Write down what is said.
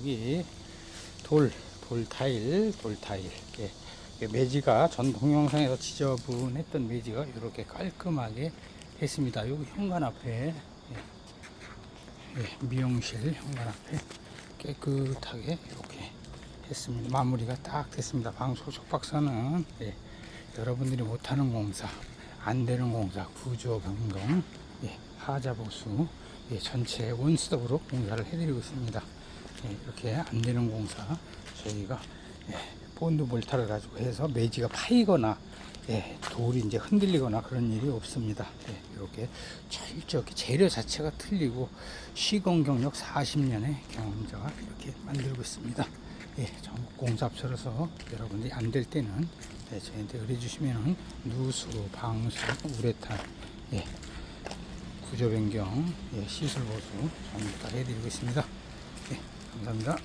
여기 돌, 돌 타일, 돌 타일. 매지가 전 동영상에서 지저분했던 매지가 이렇게 깔끔하게 됐습니다. 여기 현관 앞에 예, 예, 미용실 현관 앞에 깨끗하게 이렇게 했습니다. 마무리가 딱 됐습니다. 방소속 박사는 예, 여러분들이 못하는 공사, 안 되는 공사, 구조 변경, 예, 하자 보수, 예, 전체 원스톱으로 공사를 해드리고 있습니다. 예, 이렇게 안 되는 공사 저희가 예, 본드 몰타를 가지고 해서 매지가 파이거나 예, 돌이 이제 흔들리거나 그런 일이 없습니다. 예, 이렇게 철저하게 재료 자체가 틀리고 시공 경력 40년의 경험자가 이렇게 만들고 있습니다. 예, 전국 공사업소로서 여러분들이 안 될 때는 예, 저희한테 의뢰주시면은 누수, 방수, 우레탄, 예, 구조 변경, 예, 시술 보수 전부 다 해드리고 있습니다. 예, 감사합니다.